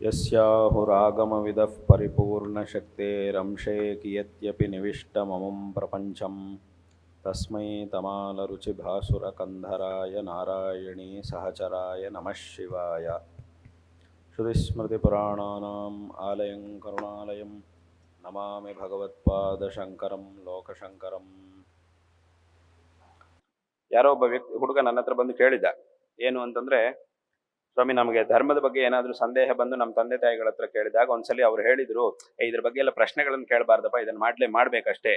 यस्याहुरागमविदः परिपूर्णशक्तेरंशे कियत्यपि निविष्टममुं प्रपञ्चं तस्मै तमालरुचिभासुरकन्धराय नारायणी सहचराय नमः शिवाय श्रुतिस्मृतिपुराणानाम् आलयं करुणालयं नमामि ಭಗವತ್ಪಾದಶಂಕರಂ ಲೋಕಶಂಕರಂ ಯಾರೋ ಒಬ್ಬ ವ್ಯಕ್ತಿ ಹುಡುಗ ನನ್ನ ಹತ್ರ ಬಂದು ಕೇಳಿದ ಏನು ಅಂತಂದ್ರೆ ಸ್ವಾಮಿ, ನಮಗೆ ಧರ್ಮದ ಬಗ್ಗೆ ಏನಾದರೂ ಸಂದೇಹ ಬಂದು ನಮ್ಮ ತಂದೆ ತಾಯಿಗಳ ಹತ್ರ ಕೇಳಿದಾಗ ಒಂದ್ಸಲಿ ಅವ್ರು ಹೇಳಿದ್ರು ಇದ್ರ ಬಗ್ಗೆ ಎಲ್ಲ ಪ್ರಶ್ನೆಗಳನ್ನು ಕೇಳಬಾರ್ದಪ್ಪ, ಇದನ್ನ ಮಾಡ್ಲೇ ಮಾಡ್ಬೇಕಷ್ಟೇ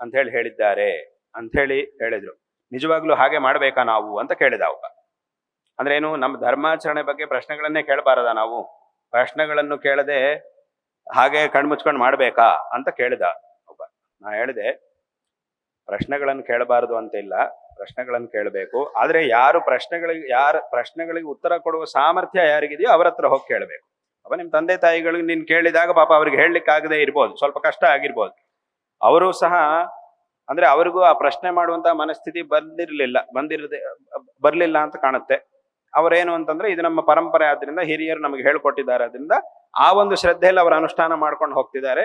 ಅಂತ ಹೇಳಿ ಹೇಳಿದ್ದಾರೆ ಅಂತ ಹೇಳಿ ಹೇಳಿದ್ರು. ನಿಜವಾಗ್ಲೂ ಹಾಗೆ ಮಾಡ್ಬೇಕಾ ನಾವು ಅಂತ ಕೇಳಿದ ಅವಾಗ. ಅಂದ್ರೆ ಏನು ನಮ್ಮ ಧರ್ಮಾಚರಣೆ ಬಗ್ಗೆ ಪ್ರಶ್ನೆಗಳನ್ನೇ ಕೇಳಬಾರದ ನಾವು? ಪ್ರಶ್ನೆಗಳನ್ನು ಕೇಳದೆ ಹಾಗೆ ಕಣ್ಮುಚ್ಕೊಂಡು ಮಾಡ್ಬೇಕಾ ಅಂತ ಕೇಳಿದ ಒಬ್ಬ ನಾ ಹೇಳಿದೆ, ಪ್ರಶ್ನೆಗಳನ್ನು ಕೇಳಬಾರದು ಅಂತ ಇಲ್ಲ. ಪ್ರಶ್ನೆಗಳನ್ನು ಕೇಳಬೇಕು. ಆದ್ರೆ ಯಾರು ಪ್ರಶ್ನೆಗಳಿಗೆ, ಯಾರ ಪ್ರಶ್ನೆಗಳಿಗೆ ಉತ್ತರ ಕೊಡುವ ಸಾಮರ್ಥ್ಯ ಯಾರಿಗಿದೆಯೋ ಅವ್ರ ಹತ್ರ ಹೋಗಿ ಕೇಳಬೇಕು. ಅವ ನಿಮ್ ತಂದೆ ತಾಯಿಗಳಿಗೆ ನೀನ್ ಕೇಳಿದಾಗ ಪಾಪ ಅವ್ರಿಗೆ ಹೇಳಲಿಕ್ಕೆ ಆಗದೆ ಇರ್ಬೋದು, ಸ್ವಲ್ಪ ಕಷ್ಟ ಆಗಿರ್ಬೋದು. ಅವರು ಸಹ, ಅಂದ್ರೆ ಅವ್ರಿಗೂ ಆ ಪ್ರಶ್ನೆ ಮಾಡುವಂತ ಮನಸ್ಥಿತಿ ಬಂದಿರಲಿಲ್ಲ, ಬಂದಿರದೆ, ಬರ್ಲಿಲ್ಲ ಅಂತ ಕಾಣುತ್ತೆ. ಅವರೇನು ಅಂತಂದ್ರೆ, ಇದು ನಮ್ಮ ಪರಂಪರೆ ಆದ್ರಿಂದ ಹಿರಿಯರು ನಮಗೆ ಹೇಳ್ಕೊಟ್ಟಿದ್ದಾರೆ ಅದರಿಂದ ಆ ಒಂದು ಶ್ರದ್ಧೆಯಲ್ಲಿ ಅವರು ಅನುಷ್ಠಾನ ಮಾಡ್ಕೊಂಡು ಹೋಗ್ತಿದ್ದಾರೆ.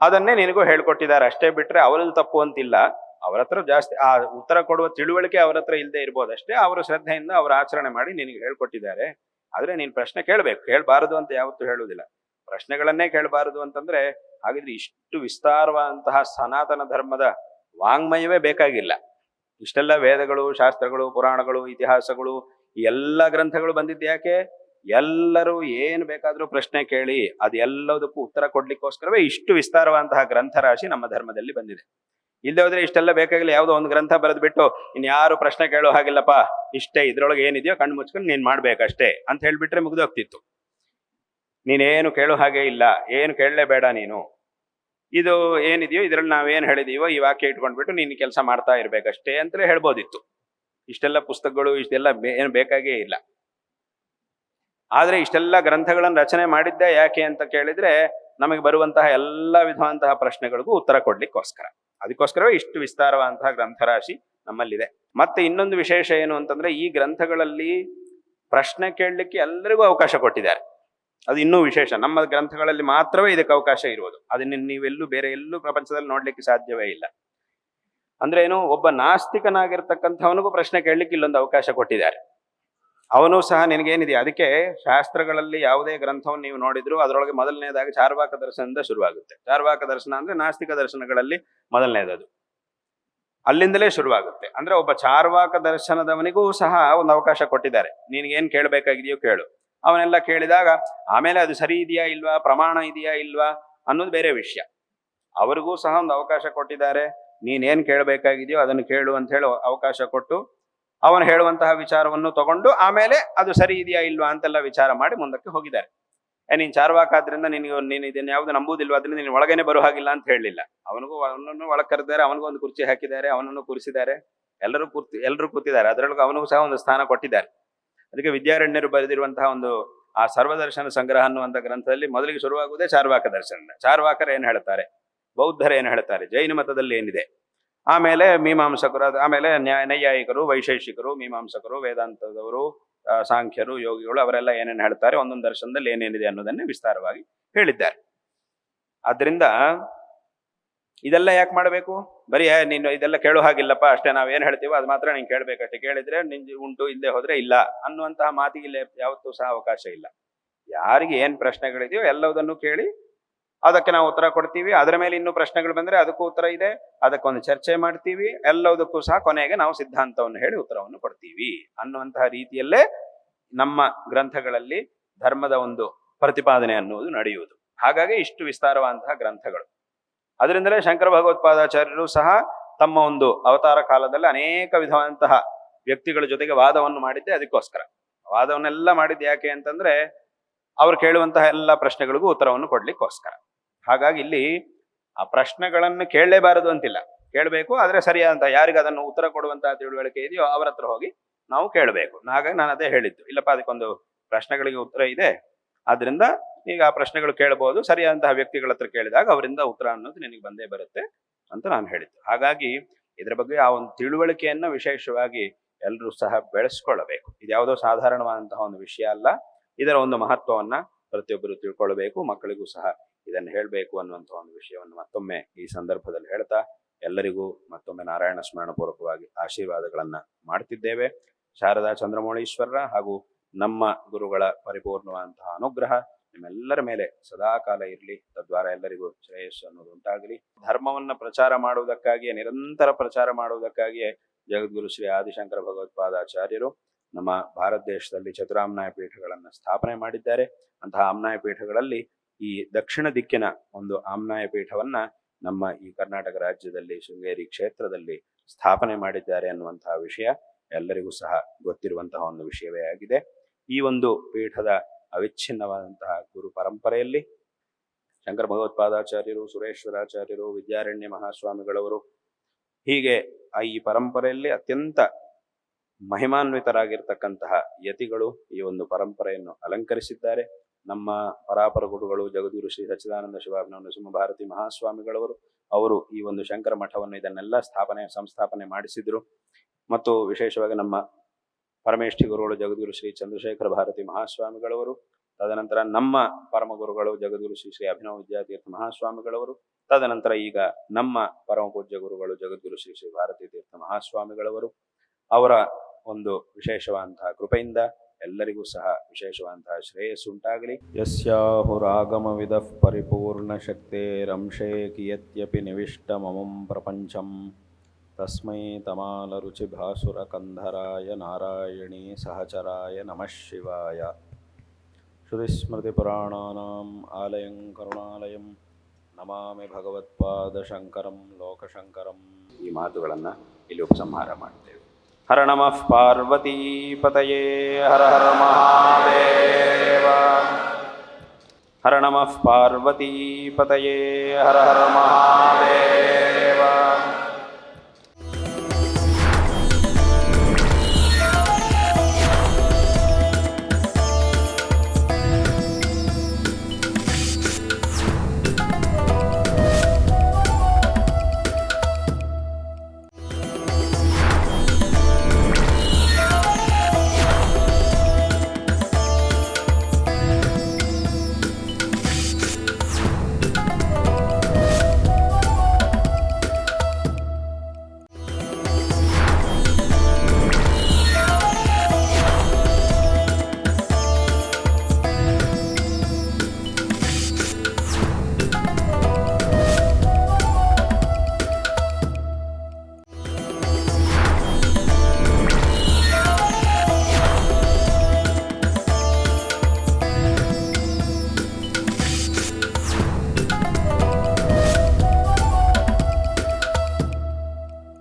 ಅದನ್ನೇ ನಿನಗೂ ಹೇಳ್ಕೊಟ್ಟಿದ್ದಾರೆ. ಅಷ್ಟೇ ಬಿಟ್ರೆ ಅವರಲ್ಲಿ ತಪ್ಪು ಅಂತಿಲ್ಲ. ಅವ್ರ ಹತ್ರ ಜಾಸ್ತಿ, ಆ ಉತ್ತರ ಕೊಡುವ ತಿಳುವಳಿಕೆ ಅವ್ರ ಹತ್ರ ಇಲ್ಲದೆ ಇರ್ಬೋದಷ್ಟೇ, ಅವರು ಶ್ರದ್ಧೆಯಿಂದ ಅವರ ಆಚರಣೆ ಮಾಡಿ ನಿನಗೆ ಹೇಳ್ಕೊಟ್ಟಿದ್ದಾರೆ. ಆದ್ರೆ ನೀನ್ ಪ್ರಶ್ನೆ ಕೇಳಬೇಕು, ಕೇಳಬಾರದು ಅಂತ ಯಾವತ್ತೂ ಹೇಳುವುದಿಲ್ಲ. ಪ್ರಶ್ನೆಗಳನ್ನೇ ಕೇಳಬಾರದು ಅಂತಂದ್ರೆ, ಹಾಗಿದ್ರೆ ಇಷ್ಟು ವಿಸ್ತಾರವಾದಂತಹ ಸನಾತನ ಧರ್ಮದ ವಾಂಗ್ಮಯವೇ ಬೇಕಾಗಿಲ್ಲ. ಇಷ್ಟೆಲ್ಲ ವೇದಗಳು, ಶಾಸ್ತ್ರಗಳು, ಪುರಾಣಗಳು, ಇತಿಹಾಸಗಳು ಎಲ್ಲ ಗ್ರಂಥಗಳು ಬಂದಿದ್ದು ಯಾಕೆ? ಎಲ್ಲರೂ ಏನು ಬೇಕಾದ್ರೂ ಪ್ರಶ್ನೆ ಕೇಳಿ, ಅದೆಲ್ಲದಕ್ಕೂ ಉತ್ತರ ಕೊಡ್ಲಿಕ್ಕೋಸ್ಕರವೇ ಇಷ್ಟು ವಿಸ್ತಾರವಾದಂತಹ ಗ್ರಂಥರಾಶಿ ನಮ್ಮ ಧರ್ಮದಲ್ಲಿ ಬಂದಿದೆ. ಇಲ್ಲದೆ ಹೋದ್ರೆ ಇಷ್ಟೆಲ್ಲ ಬೇಕಾಗಿಲ್ಲ, ಯಾವುದೋ ಒಂದು ಗ್ರಂಥ ಬರೆದ್ಬಿಟ್ಟು ಇನ್ ಯಾರು ಪ್ರಶ್ನೆ ಕೇಳೋ ಹಾಗಿಲ್ಲಪ್ಪ, ಇಷ್ಟೇ ಇದ್ರೊಳಗೆ ಏನಿದೆಯೋ ಕಣ್ಣು ಮುಚ್ಕೊಂಡು ನೀನ್ ಮಾಡ್ಬೇಕಷ್ಟೇ ಅಂತ ಹೇಳ್ಬಿಟ್ರೆ ಮುಗ್ದೋಗ್ತಿತ್ತು. ನೀನೇನು ಕೇಳೋ ಹಾಗೆ ಇಲ್ಲ, ಏನು ಕೇಳಲೇಬೇಡ ನೀನು. ಇದು ಏನಿದೆಯೋ ಇದ್ರಲ್ಲಿ ನಾವೇನು ಹೇಳಿದೀವೋ ಈ ವಾಕ್ಯ ಇಟ್ಕೊಂಡ್ಬಿಟ್ಟು ನೀನು ಕೆಲಸ ಮಾಡ್ತಾ ಇರ್ಬೇಕಷ್ಟೇ ಅಂತಲೇ ಹೇಳ್ಬೋದಿತ್ತು. ಇಷ್ಟೆಲ್ಲ ಪುಸ್ತಕಗಳು, ಇಷ್ಟೆಲ್ಲ ಏನು ಬೇಕಾಗೇ ಇಲ್ಲ. ಆದ್ರೆ ಇಷ್ಟೆಲ್ಲ ಗ್ರಂಥಗಳನ್ನು ರಚನೆ ಮಾಡಿದ್ದೆ ಯಾಕೆ ಅಂತ ಕೇಳಿದ್ರೆ ನಮಗೆ ಬರುವಂತಹ ಎಲ್ಲ ವಿಧವಂತಹ ಪ್ರಶ್ನೆಗಳಿಗೂ ಉತ್ತರ ಕೊಡ್ಲಿಕ್ಕೋಸ್ಕರ. ಅದಕ್ಕೋಸ್ಕರವೇ ಇಷ್ಟು ವಿಸ್ತಾರವಾದಂತಹ ಗ್ರಂಥರಾಶಿ ನಮ್ಮಲ್ಲಿದೆ. ಮತ್ತೆ ಇನ್ನೊಂದು ವಿಶೇಷ ಏನು ಅಂತಂದ್ರೆ ಈ ಗ್ರಂಥಗಳಲ್ಲಿ ಪ್ರಶ್ನೆ ಕೇಳಲಿಕ್ಕೆ ಎಲ್ಲರಿಗೂ ಅವಕಾಶ ಕೊಟ್ಟಿದ್ದಾರೆ. ಅದು ಇನ್ನೂ ವಿಶೇಷ. ನಮ್ಮ ಗ್ರಂಥಗಳಲ್ಲಿ ಮಾತ್ರವೇ ಇದಕ್ಕೆ ಅವಕಾಶ ಇರುವುದು. ಅದನ್ನ ನೀವೆಲ್ಲೂ ಬೇರೆ ಎಲ್ಲೂ ಪ್ರಪಂಚದಲ್ಲಿ ನೋಡ್ಲಿಕ್ಕೆ ಸಾಧ್ಯವೇ ಇಲ್ಲ. ಅಂದ್ರೆ ಏನು, ಒಬ್ಬ ನಾಸ್ತಿಕನಾಗಿರ್ತಕ್ಕಂಥವನಿಗೂ ಪ್ರಶ್ನೆ ಕೇಳಲಿಕ್ಕೆ ಇಲ್ಲೊಂದು ಅವಕಾಶ ಕೊಟ್ಟಿದ್ದಾರೆ. ಅವನು ಸಹ ನಿನಗೇನಿದೆ? ಅದಕ್ಕೆ ಶಾಸ್ತ್ರಗಳಲ್ಲಿ ಯಾವುದೇ ಗ್ರಂಥವನ್ನು ನೀವು ನೋಡಿದ್ರು ಅದರೊಳಗೆ ಮೊದಲನೇದಾಗಿ ಚಾರ್ವಾಕ ದರ್ಶನದಿಂದ ಶುರುವಾಗುತ್ತೆ. ಚಾರ್ವಾಕ ದರ್ಶನ ಅಂದ್ರೆ ನಾಸ್ತಿಕ ದರ್ಶನಗಳಲ್ಲಿ ಮೊದಲನೇದದು. ಅಲ್ಲಿಂದಲೇ ಶುರುವಾಗುತ್ತೆ. ಅಂದ್ರೆ ಒಬ್ಬ ಚಾರ್ವಾಕ ದರ್ಶನದವನಿಗೂ ಸಹ ಒಂದು ಅವಕಾಶ ಕೊಟ್ಟಿದ್ದಾರೆ. ನಿನಗೇನು ಕೇಳಬೇಕಾಗಿದೆಯೋ ಕೇಳು. ಅವನೆಲ್ಲ ಕೇಳಿದಾಗ, ಆಮೇಲೆ ಅದು ಸರಿ ಇದೆಯಾ ಇಲ್ವಾ? ಪ್ರಮಾಣ ಇದೆಯಾ ಇಲ್ವಾ? ಅನ್ನೋದು ಬೇರೆ ವಿಷಯ. ಅವರಿಗೂ ಸಹ ಒಂದು ಅವಕಾಶ ಕೊಟ್ಟಿದ್ದಾರೆ. ನೀನೇನು ಕೇಳಬೇಕಾಗಿದೆಯೋ ಅದನ್ನು ಕೇಳು ಅಂತ ಹೇಳಿ ಅವಕಾಶ ಕೊಟ್ಟು ಅವನು ಹೇಳುವಂತಹ ವಿಚಾರವನ್ನು ತಗೊಂಡು ಆಮೇಲೆ ಅದು ಸರಿ ಇದೆಯಾ ಇಲ್ವಾ ಅಂತೆಲ್ಲ ವಿಚಾರ ಮಾಡಿ ಮುಂದಕ್ಕೆ ಹೋಗಿದ್ದಾರೆ. ಏ, ನೀನ್ ಚಾರ್ವಾಕ ಆದ್ರಿಂದ ನಿನಗೆ ನೀನು ಇದನ್ನ ಯಾವ್ದು ನಂಬುದಿಲ್ವಾ ಅದರಿಂದ ನೀನು ಒಳಗೇನೆ ಬರೋ ಹಾಗಿಲ್ಲ ಅಂತ ಹೇಳಲಿಲ್ಲ. ಅವನಿಗೂ ಅವನನ್ನು ಒಳಗೆ ಕರೆದಿದ್ದಾರೆ ಅವನಿಗೂ ಒಂದು ಕುರ್ಚಿ ಹಾಕಿದ್ದಾರೆ, ಅವನನ್ನು ಕೂರಿಸಿದ್ದಾರೆ. ಎಲ್ಲರೂ ಕೂರ್ತಿ, ಎಲ್ಲರೂ ಕೂತಿದ್ದಾರೆ. ಅದರೊಳಗೆ ಅವನಿಗೂ ಸಹ ಒಂದು ಸ್ಥಾನ ಕೊಟ್ಟಿದ್ದಾರೆ. ಅದಕ್ಕೆ ವಿದ್ಯಾರಣ್ಯರು ಬರೆದಿರುವಂತಹ ಒಂದು ಆ ಸರ್ವದರ್ಶನ ಸಂಗ್ರಹ ಅನ್ನುವಂಥ ಗ್ರಂಥದಲ್ಲಿ ಮೊದಲಿಗೆ ಶುರುವಾಗುವುದೇ ಚಾರ್ವಾಕ ದರ್ಶನ ಚಾರ್ವಾಕರು ಏನು ಹೇಳ್ತಾರೆ? ಬೌದ್ಧರು ಏನು ಹೇಳ್ತಾರೆ? ಜೈನ ಮತದಲ್ಲಿ ಏನಿದೆ? ಆಮೇಲೆ ಮೀಮಾಂಸಕರು ಆಮೇಲೆ ನ್ಯಾಯ ನೈಯಾಯಿಕರು ವೈಶೇಷಿಕರು, ಮೀಮಾಂಸಕರು, ವೇದಾಂತದವರು ಸಾಂಖ್ಯರು, ಯೋಗಿಗಳು ಅವರೆಲ್ಲ ಏನೇನು ಹೇಳ್ತಾರೆ, ಒಂದೊಂದು ದರ್ಶನದಲ್ಲಿ ಏನೇನಿದೆ ಅನ್ನೋದನ್ನೇ ವಿಸ್ತಾರವಾಗಿ ಹೇಳಿದ್ದಾರೆ. ಆದ್ರಿಂದ ಇದೆಲ್ಲ ಯಾಕೆ ಮಾಡಬೇಕು? ಬರೀ ನೀನು ಇದೆಲ್ಲ ಕೇಳೋ ಹಾಗಿಲ್ಲಪ್ಪ, ಅಷ್ಟೇ ನಾವು ಏನು ಹೇಳ್ತೀವೋ ಅದು ಮಾತ್ರ ನೀನು ಕೇಳಬೇಕಷ್ಟೇ ಕೇಳಿದ್ರೆ ನಿನ್ ಉಂಟು ಇಲ್ಲದೆ ಹೋದ್ರೆ ಇಲ್ಲ ಅನ್ನುವಂತಹ ಮಾತಿಗೆ ಇಲ್ಲಿ ಯಾವತ್ತೂ ಸಹ ಅವಕಾಶ ಇಲ್ಲ. ಯಾರಿಗೆ ಏನು ಪ್ರಶ್ನೆಗಳಿದೆಯೋ ಎಲ್ಲವುದನ್ನು ಕೇಳಿ ಅದಕ್ಕೆ ನಾವು ಉತ್ತರ ಕೊಡ್ತೀವಿ. ಅದರ ಮೇಲೆ ಇನ್ನೂ ಪ್ರಶ್ನೆಗಳು ಬಂದ್ರೆ ಅದಕ್ಕೂ ಉತ್ತರ ಇದೆ. ಅದಕ್ಕೊಂದು ಚರ್ಚೆ ಮಾಡ್ತೀವಿ. ಎಲ್ಲದಕ್ಕೂ ಸಹ ಕೊನೆಗೆ ನಾವು ಸಿದ್ಧಾಂತವನ್ನು ಹೇಳಿ ಉತ್ತರವನ್ನು ಕೊಡ್ತೀವಿ ಅನ್ನುವಂತಹ ರೀತಿಯಲ್ಲೇ ನಮ್ಮ ಗ್ರಂಥಗಳಲ್ಲಿ ಧರ್ಮದ ಒಂದು ಪ್ರತಿಪಾದನೆ ಅನ್ನುವುದು ನಡೆಯುವುದು. ಹಾಗಾಗಿ ಇಷ್ಟು ವಿಸ್ತಾರವಾದಂತಹ ಗ್ರಂಥಗಳು. ಅದರಿಂದಲೇ ಶಂಕರ ಭಗವತ್ಪಾದಾಚಾರ್ಯರು ಸಹ ತಮ್ಮ ಒಂದು ಅವತಾರ ಕಾಲದಲ್ಲಿ ಅನೇಕ ವಿಧವಾದಂತಹ ವ್ಯಕ್ತಿಗಳ ಜೊತೆಗೆ ವಾದವನ್ನು ಮಾಡಿದ್ದೆ ಅದಕ್ಕೋಸ್ಕರ. ವಾದವನ್ನೆಲ್ಲ ಮಾಡಿದ್ದು ಯಾಕೆ ಅಂತಂದ್ರೆ ಅವ್ರು ಕೇಳುವಂತಹ ಎಲ್ಲ ಪ್ರಶ್ನೆಗಳಿಗೂ ಉತ್ತರವನ್ನು ಕೊಡ್ಲಿಕ್ಕೋಸ್ಕರ. ಹಾಗಾಗಿ ಇಲ್ಲಿ ಆ ಪ್ರಶ್ನೆಗಳನ್ನು ಕೇಳಲೇಬಾರದು ಅಂತಿಲ್ಲ. ಕೇಳಬೇಕು, ಆದರೆ ಸರಿಯಾದಂತಹ ಯಾರಿಗೆ ಅದನ್ನು ಉತ್ತರ ಕೊಡುವಂತಹ ತಿಳುವಳಿಕೆ ಇದೆಯೋ ಅವರ ಹತ್ರ ಹೋಗಿ ನಾವು ಕೇಳಬೇಕು. ಹಾಗಾಗಿ ನಾನು ಅದೇ ಹೇಳಿದ್ದು. ಇಲ್ಲಪ್ಪ, ಅದಕ್ಕೊಂದು ಪ್ರಶ್ನೆಗಳಿಗೆ ಉತ್ತರ ಇದೆ. ಆದ್ರಿಂದ ಈಗ ಆ ಪ್ರಶ್ನೆಗಳು ಕೇಳಬಹುದು. ಸರಿಯಾದಂತಹ ವ್ಯಕ್ತಿಗಳ ಹತ್ರ ಕೇಳಿದಾಗ ಅವರಿಂದ ಉತ್ತರ ಅನ್ನೋದು ನಿನಗೆ ಬಂದೇ ಬರುತ್ತೆ ಅಂತ ನಾನು ಹೇಳಿದ್ದು. ಹಾಗಾಗಿ ಇದರ ಬಗ್ಗೆ ಆ ಒಂದು ತಿಳುವಳಿಕೆಯನ್ನು ವಿಶೇಷವಾಗಿ ಎಲ್ಲರೂ ಸಹ ಬೆಳೆಸ್ಕೊಳ್ಳಬೇಕು. ಇದ್ಯಾವುದೋ ಸಾಧಾರಣವಾದಂತಹ ಒಂದು ವಿಷಯ ಅಲ್ಲ. ಇದರ ಒಂದು ಮಹತ್ವವನ್ನ ಪ್ರತಿಯೊಬ್ಬರು ತಿಳ್ಕೊಳ್ಬೇಕು, ಮಕ್ಕಳಿಗೂ ಸಹ ಇದನ್ನು ಹೇಳಬೇಕು ಅನ್ನುವಂಥ ಒಂದು ವಿಷಯವನ್ನು ಮತ್ತೊಮ್ಮೆ ಈ ಸಂದರ್ಭದಲ್ಲಿ ಹೇಳ್ತಾ ಎಲ್ಲರಿಗೂ ಮತ್ತೊಮ್ಮೆ ನಾರಾಯಣ ಸ್ಮರಣ ಆಶೀರ್ವಾದಗಳನ್ನು ಆಶೀರ್ವಾದಗಳನ್ನ ಮಾಡ್ತಿದ್ದೇವೆ. ಶಾರದಾ ಚಂದ್ರಮೌಳೀಶ್ವರರ ಹಾಗೂ ನಮ್ಮ ಗುರುಗಳ ಪರಿಪೂರ್ಣವಾದಂತಹ ಅನುಗ್ರಹ ನಿಮ್ಮೆಲ್ಲರ ಮೇಲೆ ಸದಾಕಾಲ ಇರಲಿ. ತದ್ವಾರ ಎಲ್ಲರಿಗೂ ಶ್ರೇಯಸ್ಸು ಅನ್ನೋದು ಉಂಟಾಗಲಿ. ಧರ್ಮವನ್ನ ಪ್ರಚಾರ ಮಾಡುವುದಕ್ಕಾಗಿಯೇ, ನಿರಂತರ ಪ್ರಚಾರ ಮಾಡುವುದಕ್ಕಾಗಿಯೇ ಜಗದ್ಗುರು ಶ್ರೀ ಆದಿಶಂಕರ ಭಗವತ್ಪಾದಾಚಾರ್ಯರು ನಮ್ಮ ಭಾರತ ದೇಶದಲ್ಲಿ ಚತುರಾಮ್ನಾಯ ಪೀಠಗಳನ್ನು ಸ್ಥಾಪನೆ ಮಾಡಿದ್ದಾರೆ. ಅಂತಹ ಆಮ್ನಾಯ ಪೀಠಗಳಲ್ಲಿ ಈ ದಕ್ಷಿಣ ದಿಕ್ಕಿನ ಒಂದು ಆಮ್ನಾಯ ಪೀಠವನ್ನ ನಮ್ಮ ಈ ಕರ್ನಾಟಕ ರಾಜ್ಯದಲ್ಲಿ ಶೃಂಗೇರಿ ಕ್ಷೇತ್ರದಲ್ಲಿ ಸ್ಥಾಪನೆ ಮಾಡಿದ್ದಾರೆ ಅನ್ನುವಂತಹ ವಿಷಯ ಎಲ್ಲರಿಗೂ ಸಹ ಗೊತ್ತಿರುವಂತಹ ಒಂದು ವಿಷಯವೇ ಆಗಿದೆ. ಈ ಒಂದು ಪೀಠದ ಅವಿಚ್ಛಿನ್ನವಾದಂತಹ ಗುರು ಪರಂಪರೆಯಲ್ಲಿ ಶಂಕರ ಭಗವತ್ಪಾದಾಚಾರ್ಯರು, ಸುರೇಶ್ವರಾಚಾರ್ಯರು, ವಿದ್ಯಾರಣ್ಯ ಮಹಾಸ್ವಾಮಿಗಳವರು ಹೀಗೆ ಈ ಪರಂಪರೆಯಲ್ಲಿ ಅತ್ಯಂತ ಮಹಿಮಾನ್ವಿತರಾಗಿರ್ತಕ್ಕಂತಹ ಯತಿಗಳು ಈ ಒಂದು ಪರಂಪರೆಯನ್ನು ಅಲಂಕರಿಸಿದ್ದಾರೆ. ನಮ್ಮ ಪರಾಪರ ಗುರುಗಳು ಜಗದ್ಗುರು ಶ್ರೀ ಸಚ್ಚಿದಾನಂದ ಶಿವಾಭಿನವ ನರಸಿಂಹ ಭಾರತಿ ಮಹಾಸ್ವಾಮಿಗಳವರು, ಅವರು ಈ ಒಂದು ಶಂಕರ ಮಠವನ್ನು ಇದನ್ನೆಲ್ಲ ಸ್ಥಾಪನೆ, ಸಂಸ್ಥಾಪನೆ ಮಾಡಿಸಿದ್ರು. ಮತ್ತು ವಿಶೇಷವಾಗಿ ನಮ್ಮ ಪರಮೇಷ್ಠಿ ಗುರುಗಳು ಜಗದ್ಗುರು ಶ್ರೀ ಚಂದ್ರಶೇಖರ ಭಾರತಿ ಮಹಾಸ್ವಾಮಿಗಳವರು, ತದನಂತರ ನಮ್ಮ ಪರಮ ಗುರುಗಳು ಜಗದ್ಗುರು ಶ್ರೀ ಶ್ರೀ ಅಭಿನವ ವಿದ್ಯಾತೀರ್ಥ ಮಹಾಸ್ವಾಮಿಗಳವರು, ತದನಂತರ ಈಗ ನಮ್ಮ ಪರಮ ಪೂಜ್ಯ ಗುರುಗಳು ಜಗದ್ಗುರು ಶ್ರೀ ಶ್ರೀ ಭಾರತೀ ತೀರ್ಥ ಮಹಾಸ್ವಾಮಿಗಳವರು, ಅವರ ಒಂದು ವಿಶೇಷವಾದಂತಹ ಕೃಪೆಯಿಂದ ಎಲ್ಲರಿಗೂ ಸಹ ವಿಶೇಷವಾದಂತಹ ಶ್ರೇಯಸ್ಸು ಉಂಟಾಗಲಿ. ಯಸ್ಯಾಹುರಾಗಮವಿದ ಪರಿಪೂರ್ಣ ಶಕ್ತೇರಂಶೇ ಕಿಯತ್ಯಪಿ ನಿವಿಷ್ಟ ಮಮಂ ಪ್ರಪಂಚಂ. ತಸ್ಮೈ ತಮಾಲರುಚಿಭಾಸುರಕಂಧರಾಯ ನಾರಾಯಣೀ ಸಹಚರಾಯ ನಮಃ ಶಿವಾಯ. ಶ್ರುತಿಸ್ಮೃತಿಪುರಾಣಾನಾಂ ಆಲಯಂ ಕರುಣಾಲಯಂ ನಮಾಮಿ ಭಗವತ್ಪಾದಶಂಕರಂ ಲೋಕಶಂಕರಂ. ಈ ಮಾತುಗಳನ್ನು ಇಲ್ಲಿ ಉಪಸಂಹಾರ ಮಾಡ್ತೇವೆ. हर नम पार्वती पार्वतीपतये हर हर महादेव। हर नम पार्वती पार्वतीपतये हर हर महादेव।